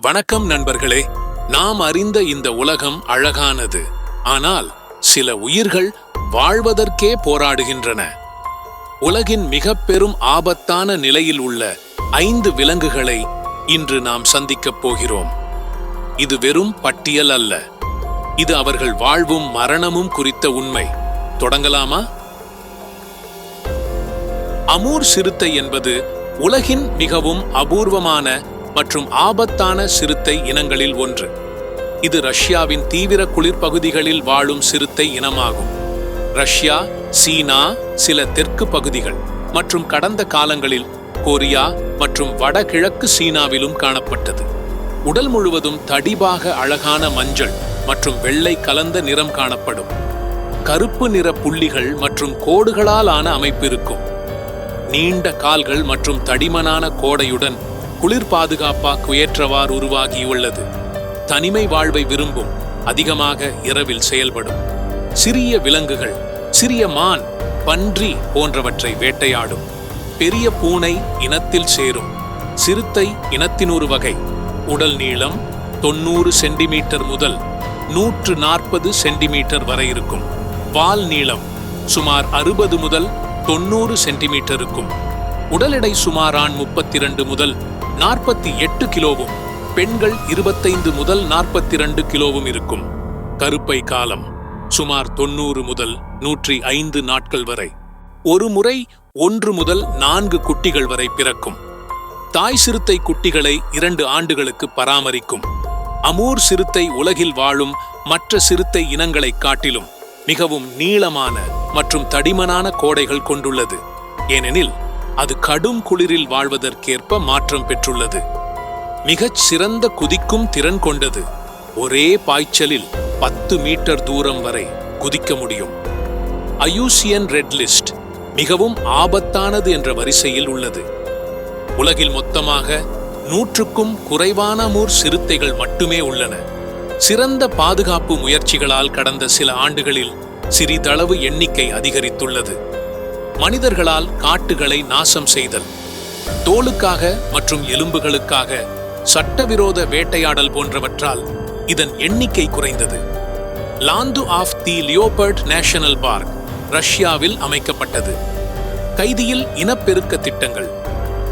வணக்கம் நண்பர்களே நாம் அறிந்த இந்த உலகம் அழகானது. ஆனால் சில உயிர்கள் வாழ்வதற்கே போராடுகின்றன. உலகின் மிக பெரும் ஆபத்தான நிலையில் உள்ள ஐந்து விலங்குகளை இன்று நாம் சந்திக்கப் போகிறோம். இது வெறும் பட்டியல் அல்ல. இது அவர்கள் வாழ்வும் மரணமும் குறித்த உண்மை. தொடங்கலாமா? அமூர் சிறுத்தை என்பது உலகின் மிகவும் அபூர்வமான மற்றும் ஆபத்தான சிறுத்தை இனங்களில் ஒன்று. இது ரஷ்யாவின் தீவிர குளிர்பகுதிகளில் வாழும் சிறுத்தை இனமாகும். ரஷ்யா சீனா சில தெற்கு பகுதிகள் மற்றும் கடந்த காலங்களில் கொரியா மற்றும் வடகிழக்கு சீனாவிலும் காணப்பட்டது. உடல் முழுவதும் தடிபாக அழகான மஞ்சள் மற்றும் வெள்ளை கலந்த நிறம் காணப்படும். கருப்பு நிற புள்ளிகள் மற்றும் கோடுகளால் ஆன அமைப்பு இருக்கும். நீண்ட கால்கள் மற்றும் தடிமனான கோடையுடன் குளிர் பாதுகாப்பாக்கு ஏற்றவாறு உருவாகியுள்ளது. தனிமை வாழ்வை விரும்பும் அதிகமாக இரவில் செயல்படும். சிறிய விலங்குகள் சிறிய மான் பன்றி போன்றவற்றை வேட்டையாடும். பெரிய பூனை இனத்தில் சேரும். சிறுத்தை இனத்தின் ஒரு வகை. உடல் நீளம் தொண்ணூறு சென்டிமீட்டர் முதல் நூற்று நாற்பது சென்டிமீட்டர் வரை இருக்கும். வால் நீளம் சுமார் அறுபது முதல் தொண்ணூறு சென்டிமீட்டர் இருக்கும். உடல் எடை சுமார் முப்பத்தி இரண்டு முதல் நாற்பத்தி எட்டு கிலோவும் பெண்கள் இருபத்தைந்து முதல் நாற்பத்தி இரண்டு கிலோவும் இருக்கும். கருப்பை காலம் சுமார் தொண்ணூறு முதல் நூற்றி ஐந்து நாட்கள் வரை. ஒரு முறை ஒன்று முதல் நான்கு குட்டிகள் வரை பிறக்கும். தாய் சிறுத்தை குட்டிகளை இரண்டு ஆண்டுகளுக்கு பராமரிக்கும். அமூர் சிறுத்தை உலகில் வாழும் மற்ற சிறுத்தை இனங்களைக் காட்டிலும் மிகவும் நீளமான மற்றும் தடிமனான கோடைகள் கொண்டுள்ளது. ஏனெனில் அது கடும் குளிரில் வாழ்வதற்கேற்ப மாற்றம் பெற்றுள்ளது. மிகச் சிறந்த குதிக்கும் திறன் கொண்டது. ஒரே பாய்ச்சலில் பத்து மீட்டர் தூரம் வரை குதிக்க முடியும். அயூசியன் ரெட் லிஸ்ட் மிகவும் ஆபத்தானது என்ற வரிசையில் உள்ளது. உலகில் மொத்தமாக நூற்றுக்கும் குறைவான மூர் சிறுத்தைகள் மட்டுமே உள்ளன. சிறந்த பாதுகாப்பு முயற்சிகளால் கடந்த சில ஆண்டுகளில் சிறிதளவு எண்ணிக்கை அதிகரித்துள்ளது. மனிதர்களால் காட்டுகளை நாசம் செய்தல். தோலுக்காக மற்றும் எலும்புகளுக்காக சட்டவிரோத வேட்டையாடல் போன்றவற்றால் இதன் எண்ணிக்கை குறைந்தது. Land of the leopard national park ரஷ்யாவில் அமைக்கப்பட்டது. கைதியில் இனப்பெருக்க திட்டங்கள்.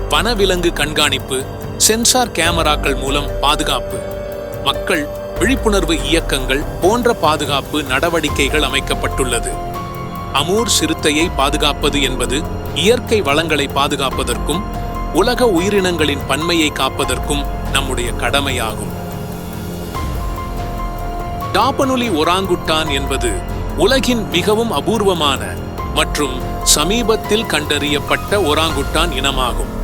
வனவிலங்கு கண்காணிப்பு சென்சார் கேமராக்கள் மூலம் பாதுகாப்பு. மக்கள் விழிப்புணர்வு இயக்கங்கள் போன்ற பாதுகாப்பு நடவடிக்கைகள் அமைக்கப்பட்டுள்ளது. அமூர் சிறுத்தையை பாதுகாப்பது என்பது இயற்கை வளங்களை பாதுகாப்பதற்கும் உலக உயிரினங்களின் பன்மையை காப்பதற்கும் நம்முடைய கடமையாகும். டாபனுலி ஒராங்குட்டான் என்பது உலகின் மிகவும் அபூர்வமான மற்றும் சமீபத்தில் கண்டறியப்பட்ட ஒராங்குட்டான் இனமாகும்.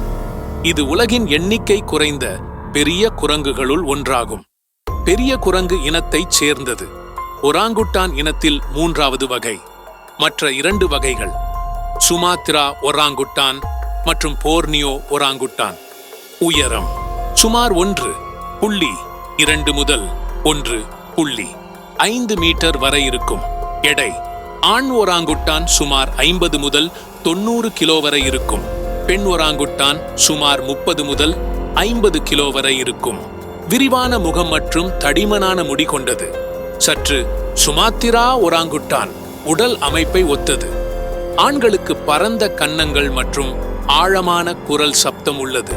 இது உலகின் எண்ணிக்கை குறைந்த பெரிய குரங்குகளுள் ஒன்றாகும். பெரிய குரங்கு இனத்தைச் சேர்ந்தது. ஒராங்குட்டான் இனத்தில் மூன்றாவது வகை. மற்ற இரண்டு வகைகள். சுமாத்ரா ஒராங்குட்டான் மற்றும் போர்னியோ ஒராங்குட்டான். உயரம். சுமார் ஒன்று புள்ளி இரண்டு முதல் ஒன்று புள்ளி ஐந்து மீட்டர் வரை இருக்கும். எடை. ஆண் ஒராங்குட்டான் சுமார் ஐம்பது முதல் தொண்ணூறு கிலோ வரை இருக்கும். பெண் ஒராங்குட்டான் சுமார் முப்பது முதல் ஐம்பது கிலோ வரை இருக்கும். விரிவான முகம் மற்றும் தடிமனான முடி கொண்டது. சற்று சுமாத்திரா ஒராங்குட்டான். உடல் அமைப்பை ஒத்தது. ஆண்களுக்கு பரந்த கன்னங்கள் மற்றும் ஆழமான குரல் சப்தம் உள்ளது.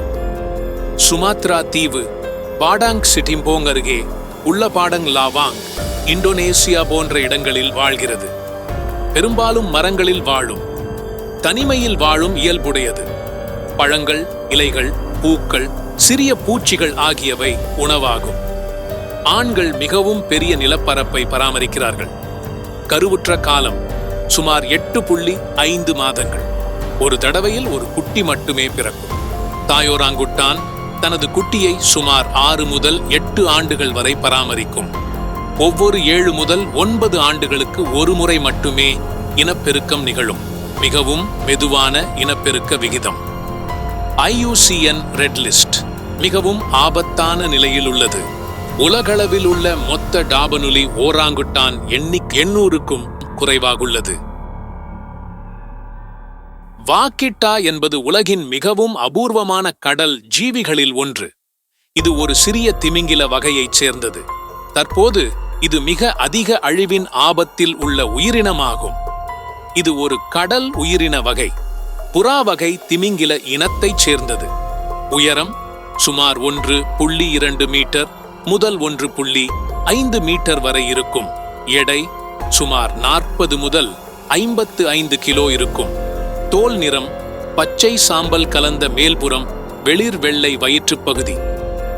சுமாத்ரா தீவு பாடாங் சிட்டிம்போங் அருகே உள்ள பாடங் லாவாங் இந்தோனேசியா போன்ற இடங்களில் வாழ்கிறது. பெரும்பாலும் மரங்களில் வாழும் தனிமையில் வாழும் இயல்புடையது. பழங்கள் இலைகள் பூக்கள் சிறிய பூச்சிகள் ஆகியவை உணவாகும். ஆண்கள் மிகவும் பெரிய நிலப்பரப்பை பராமரிக்கிறார்கள். கருவுற்ற காலம் சுமார் எட்டு புள்ளி ஐந்து மாதங்கள். ஒரு தடவையில் ஒரு குட்டி மட்டுமே பிறக்கும். தாயோராங்குட்டான் தனது குட்டியை சுமார் ஆறு முதல் எட்டு ஆண்டுகள் வரை பராமரிக்கும். ஒவ்வொரு ஏழு முதல் ஒன்பது ஆண்டுகளுக்கு ஒரு முறை மட்டுமே இனப்பெருக்கம் நிகழும். மிகவும் மெதுவான இனப்பெருக்க விகிதம். ஐயூசிஎன் ரெட் லிஸ்ட் மிகவும் ஆபத்தான நிலையில் உள்ளது. உலகளவில் உள்ள மொத்த டாபனுலி ஓராங்குட்டான் எண்ணிக் எண்ணூறுக்கும் குறைவாகுள்ளது. வாக்கிட்டா என்பது உலகின் மிகவும் அபூர்வமான கடல் ஜீவிகளில் ஒன்று. இது ஒரு சிறிய திமிங்கில வகையைச் சேர்ந்தது. தற்போது இது மிக அதிக அழிவின் ஆபத்தில் உள்ள உயிரினமாகும். இது ஒரு கடல் உயிரின வகை. புறா வகை திமிங்கில இனத்தைச் சேர்ந்தது. உயரம் சுமார் ஒன்று புள்ளி இரண்டு மீட்டர் முதல் ஒன்று புள்ளி ஐந்து மீட்டர் வரை இருக்கும். எடை சுமார் நாற்பது முதல் ஐம்பத்து ஐந்து கிலோ இருக்கும். தோல் நிறம் பச்சை சாம்பல் கலந்த மேல்புறம் வெளிர் வெள்ளை வயிற்றுப் பகுதி.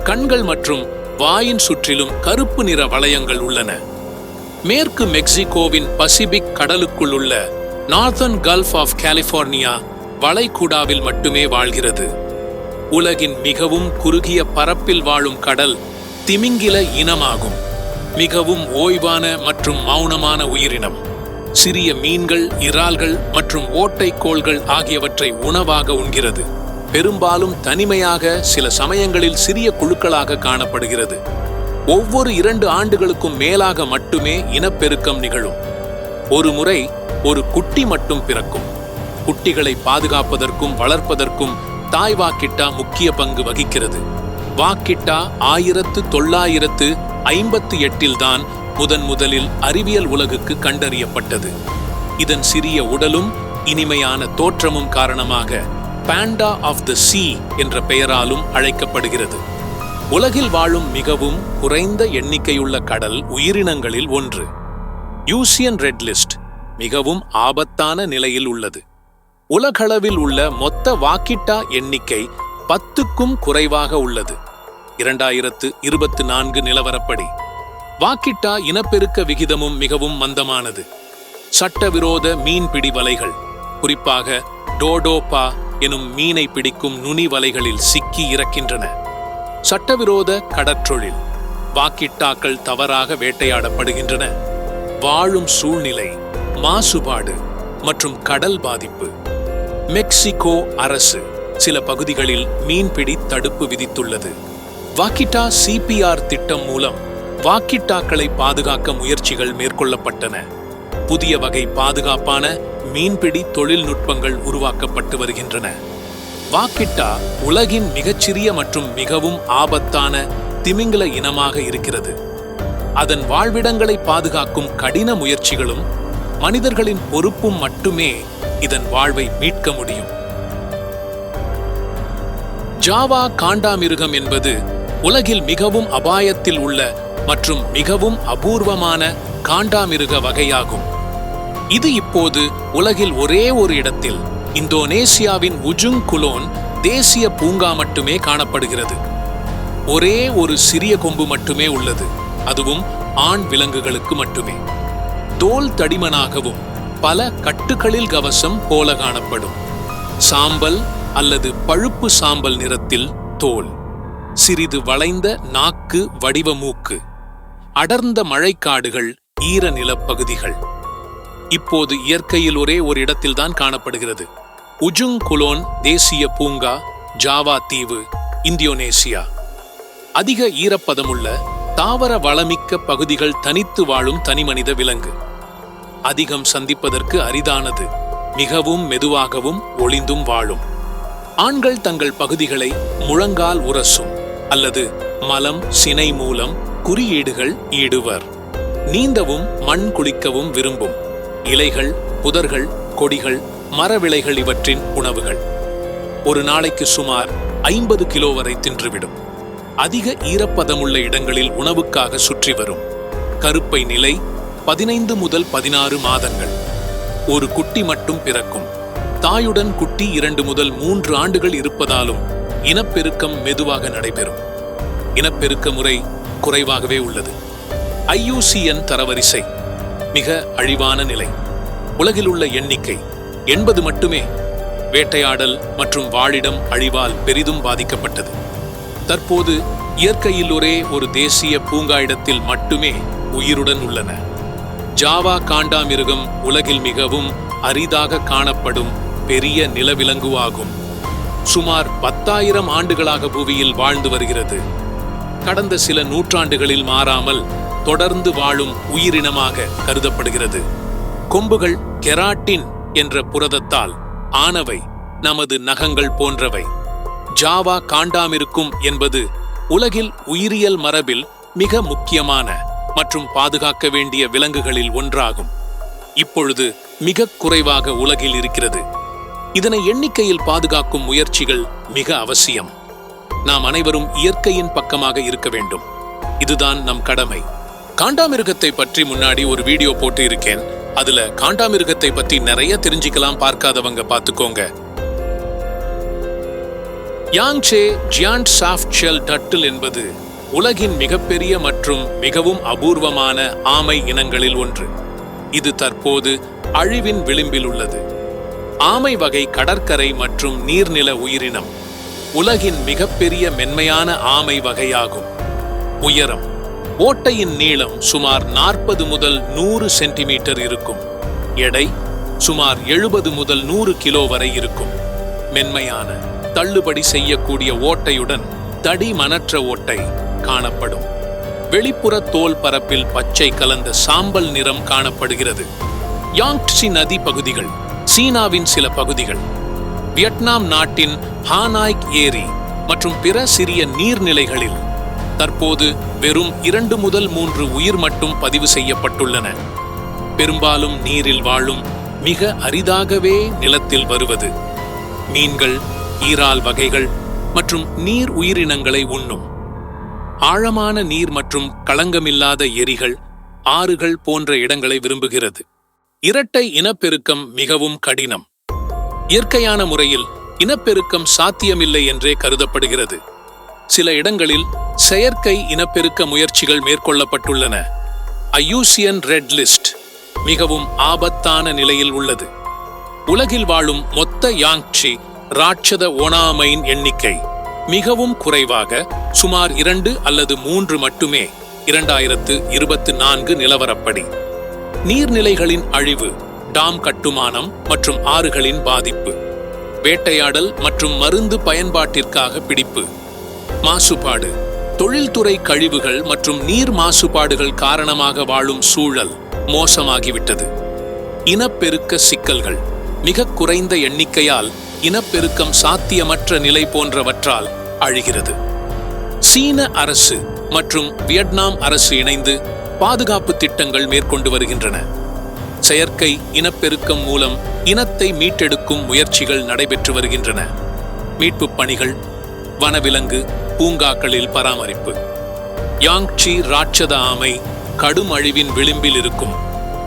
கண்கள் மற்றும் வாயின் சுற்றிலும் கருப்பு நிற வளையங்கள் உள்ளன. மேற்கு மெக்சிகோவின் பசிபிக் கடலுக்குள் உள்ள நார்தர்ன் கல்ஃப் ஆஃப் கலிபோர்னியா வளைகுடாவில் மட்டுமே வாழ்கிறது. உலகின் மிகவும் குறுகிய பரப்பில் வாழும் கடல் திமிங்கில இனமாகும். மிகவும் ஓய்வான மற்றும் மௌனமான உயிரினம். சிறிய மீன்கள் இறால்கள் மற்றும் ஓட்டைக்கோள்கள் ஆகியவற்றை உணவாக உண்கிறது. பெரும்பாலும் தனிமையாக சில சமயங்களில் சிறிய குழுக்களாக காணப்படுகிறது. ஒவ்வொரு இரண்டு ஆண்டுகளுக்கும் மேலாக மட்டுமே இனப்பெருக்கம் நிகழும். ஒரு முறை ஒரு குட்டி மட்டும் பிறக்கும். குட்டிகளை பாதுகாப்பதற்கும் வளர்ப்பதற்கும் தாய்வாக்கிட்டா முக்கிய பங்கு வகிக்கிறது. வாக்கிட்டா ஆயிரத்து தொள்ளாயிரத்து ஐம்பத்து எட்டில்தான் முதன் முதலில் அறிவியல் உலகுக்கு கண்டறியப்பட்டது. இதன் சிறிய உடலும் இனிமையான தோற்றமும் காரணமாக பாண்டா ஆஃப் த சீ என்ற பெயராலும் அழைக்கப்படுகிறது. உலகில் வாழும் மிகவும் குறைந்த எண்ணிக்கையுள்ள கடல் உயிரினங்களில் ஒன்று. யூசியன் ரெட் லிஸ்ட் மிகவும் ஆபத்தான நிலையில் உள்ளது. உலகளவில் உள்ள மொத்த வாக்கிட்டா எண்ணிக்கை பத்துக்கும் குறைவாக உள்ளது. இரண்டாயிரத்து இருபத்து நான்கு நிலவரப்படி வாக்கிட்டா இனப்பெருக்க விகிதமும் மிகவும் மந்தமானது. சட்டவிரோத மீன்பிடி வலைகள் குறிப்பாக டோடோபா எனும் மீனை பிடிக்கும் நுனி வலைகளில் சிக்கி இறக்கின்றன. சட்டவிரோத கடற்றொழில் வாக்கிட்டாக்கள் தவறாக வேட்டையாடப்படுகின்றன. வாழும் சூழ்நிலை மாசுபாடு மற்றும் கடல் பாதிப்பு. மெக்சிகோ அரசு சில பகுதிகளில் மீன்பிடி தடுப்பு விதித்துள்ளது. வாக்கிட்டா சிபிஆர் திட்டம் மூலம் வாக்கிட்டாக்களை பாதுகாக்க முயற்சிகள் மேற்கொள்ளப்பட்டன. புதிய வகை பாதுகாப்பான மீன்பிடி தொழில்நுட்பங்கள் உருவாக்கப்பட்டு வருகின்றன. வாக்கிட்டா உலகின் மிகச்சிறிய மற்றும் மிகவும் ஆபத்தான திமிங்கில இனமாக இருக்கிறது. அதன் வாழ்விடங்களை பாதுகாக்கும் கடின முயற்சிகளும் மனிதர்களின் பொறுப்பும் மட்டுமே இதன் வாழ்வை மீட்க முடியும். ஜாவா காண்டாமிருகம் என்பது உலகில் மிகவும் அபாயத்தில் உள்ள மற்றும் மிகவும் அபூர்வமான காண்டாமிருக வகையாகும். இது இப்போது உலகில் ஒரே ஒரு இடத்தில் இந்தோனேசியாவின் உஜுங் குலோன் தேசிய பூங்கா மட்டுமே காணப்படுகிறது. ஒரே ஒரு சிறிய கொம்பு மட்டுமே உள்ளது அதுவும் ஆண் விலங்குகளுக்கு மட்டுமே. தோல் தடிமனாகவும் பல கட்டுகளில் கவசம் போல காணப்படும். சாம்பல் அல்லது பழுப்பு சாம்பல் நிறத்தில் தோல். சிறிது வளைந்த நாக்கு வடிவ மூக்கு அடர்ந்த மழைக்காடுகள் ஈர நிலப்பகுதிகள் இப்போது இயற்கையில் ஒரே ஒரு இடத்தில்தான் காணப்படுகிறது. உஜுங் குலோன் தேசிய பூங்கா ஜாவா தீவு இந்தோனேசியா அதிக ஈரப்பதமுள்ள தாவர வளமிக்க பகுதிகள் தனித்து வாழும் தனிமனித விலங்கு. அதிகம் சந்திப்பதற்கு அரிதானது மிகவும் மெதுவாகவும் ஒளிந்தும் வாழும். ஆண்கள் தங்கள் பகுதிகளை முழங்கால் உரசும். அல்லது மலம் சினை மூலம் குறியீடுகள் ஈடுவர் நீந்தவும் மண் குளிக்கவும் விரும்பும். இலைகள் புதர்கள் கொடிகள் மரவிளைகள் இவற்றின் உணவுகள். ஒரு நாளைக்கு சுமார் ஐம்பது கிலோ வரை தின்றுவிடும். அதிக ஈரப்பதமுள்ள இடங்களில் உணவுக்காக சுற்றி வரும். கருப்பை நிலை பதினைந்து முதல் பதினாறு மாதங்கள். ஒரு குட்டி மட்டும் பிறக்கும். தாயுடன் குட்டி இரண்டு முதல் மூன்று ஆண்டுகள் இருப்பதாலும் இனப்பெருக்கம் மெதுவாக நடைபெறும். இனப்பெருக்க முறை குறைவாகவே உள்ளது. ஐயூசிஎன் தரவரிசை மிக அழிவான நிலை. உலகில் உள்ள எண்ணிக்கை எண்பது மட்டுமே வேட்டையாடல் மற்றும் வாழிடம் அழிவால் பெரிதும் பாதிக்கப்பட்டது. தற்போது இயற்கையில் ஒரே ஒரு தேசிய பூங்கா இடத்தில் மட்டுமே உயிருடன் உள்ளன. ஜாவா காண்டாமிருகம் உலகில் மிகவும் அரிதாக காணப்படும் பெரிய நிலவிலங்குவாகும். சுமார் பத்தாயிரம் ஆண்டுகளாக புவியில் வாழ்ந்து வருகிறது. கடந்த சில நூற்றாண்டுகளில் மாறாமல் தொடர்ந்து வாழும் உயிரினமாக கருதப்படுகிறது. கொம்புகள் கெராட்டின் என்ற புரதத்தால் ஆனவை நமது நகங்கள் போன்றவை. ஜாவா காண்டாமிருக்கும் என்பது உலகில் உயிரியல் மரபில் மிக முக்கியமான மற்றும் பாதுகாக்க வேண்டிய விலங்குகளில் ஒன்றாகும். இப்பொழுது மிக குறைவாக உலகில் இருக்கிறது. இதனை எண்ணிக்கையில் பாதுகாக்கும் முயற்சிகள் மிக அவசியம். நாம் அனைவரும் இயற்கையின் பக்கமாக இருக்க வேண்டும். இதுதான் நம் கடமை. காண்டாமிருகத்தை பற்றி முன்னாடி ஒரு வீடியோ போட்டு இருக்கேன் அதுல காண்டாமிருகத்தை பத்தி நிறைய தெரிஞ்சுக்கலாம் பார்க்காதவங்க பார்த்துக்கோங்க. Yangtze giant soft shell turtle என்பது உலகின் மிகப்பெரிய மற்றும் மிகவும் அபூர்வமான ஆமை இனங்களில் ஒன்று. இது தற்போது அழிவின் விளிம்பில் உள்ளது. ஆமை வகை கடற்கரை மற்றும் நீர்நில உயிரினம் உலகின் மிகப்பெரிய மென்மையான ஆமை வகையாகும். உயரம் ஓட்டையின் நீளம் சுமார் நாற்பது முதல் நூறு சென்டிமீட்டர் இருக்கும். எடை சுமார் எழுபது முதல் நூறு கிலோ வரை இருக்கும். மென்மையான தள்ளுபடி செய்யக்கூடிய ஓட்டையுடன் தடிமணற்ற ஓட்டை காணப்படும். வெளிப்புற தோல் பரப்பில் பச்சை கலந்த சாம்பல் நிறம் காணப்படுகிறது. யாங்ட்சி நதி பகுதிகள் சீனாவின் சில பகுதிகள். வியட்நாம் நாட்டின் ஹானாய்க் ஏரி மற்றும் பிற சிறிய நீர்நிலைகளில் தற்போது வெறும் இரண்டு முதல் மூன்று உயிர் மட்டும் பதிவு செய்யப்பட்டுள்ளன. பெரும்பாலும் நீரில் வாழும் மிக அரிதாகவே நிலத்தில் வருவது. மீன்கள் ஈரால் வகைகள் மற்றும் நீர் உயிரினங்களை உண்ணும். ஆழமான நீர் மற்றும் களங்கமில்லாத எரிகள் ஆறுகள் போன்ற இடங்களை விரும்புகிறது. இரட்டை இனப்பெருக்கம் மிகவும் கடினம். இயற்கையான முறையில் இனப்பெருக்கம் சாத்தியமில்லை என்றே கருதப்படுகிறது. சில இடங்களில் செயற்கை இனப்பெருக்க முயற்சிகள் மேற்கொள்ளப்பட்டுள்ளன. அயூசியன் ரெட் லிஸ்ட் மிகவும் ஆபத்தான நிலையில் உள்ளது. உலகில் வாழும் மொத்த யாங்ச்சி ராட்சத ஓனாமைன் எண்ணிக்கை மிகவும் குறைவாக சுமார் இரண்டு அல்லது மூன்று மட்டுமே இரண்டாயிரத்து இருபத்து நான்கு நிலவரப்படி. நீர்நிலைகளின் அழிவு டாம் கட்டுமானம் மற்றும் ஆறுகளின் பாதிப்பு வேட்டையாடல் மற்றும் மருந்து பயன்பாட்டிற்காக பிடிப்பு மாசுபாடு தொழில்துறை கழிவுகள் மற்றும் நீர் மாசுபாடுகள் காரணமாக வாழும் சூழல் மோசமாகிவிட்டது. இனப்பெருக்க சிக்கல்கள் மிக குறைந்த எண்ணிக்கையால் இனப்பெருக்கம் சாத்தியமற்ற நிலை போன்றவற்றால் அழிகிறது. சீன அரசு மற்றும் வியட்நாம் அரசு இணைந்து பாதுகாப்பு திட்டங்கள் மேற்கொண்டு வருகின்றன. செயற்கை இனப்பெருக்கம் மூலம் இனத்தை மீட்டெடுக்கும் முயற்சிகள் நடைபெற்று வருகின்றன. மீட்புப் பணிகள் வனவிலங்கு பூங்காக்களில் பராமரிப்பு. யாங்ச்சி ராட்சத ஆமை கடும் அழிவின் விளிம்பில் இருக்கும்.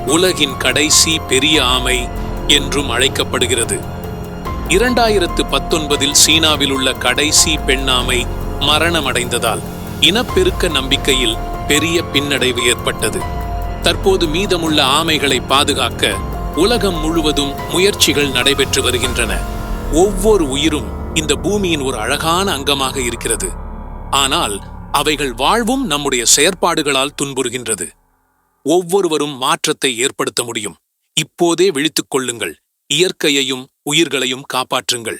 உலகின் கடைசி பெரிய ஆமை என்றும் அழைக்கப்படுகிறது. இரண்டாயிரத்து பத்தொன்பதில் சீனாவில் உள்ள கடைசி பெண்ணாமை மரணமடைந்ததால் இனப்பெருக்க நம்பிக்கையில் பெரிய பின்னடைவு ஏற்பட்டது. தற்போது மீதமுள்ள ஆமைகளை பாதுகாக்க உலகம் முழுவதும் முயற்சிகள் நடைபெற்று வருகின்றன. ஒவ்வொரு உயிரும் இந்த பூமியின் ஒரு அழகான அங்கமாக இருக்கிறது. ஆனால் அவைகள் வாழ்வும் நம்முடைய செயற்பாடுகளால் துன்புறுகின்றது. ஒவ்வொருவரும் மாற்றத்தை ஏற்படுத்த முடியும். இப்போதே விழித்துக் கொள்ளுங்கள். இயற்கையையும் உயிர்களையும் காப்பாற்றுங்கள்.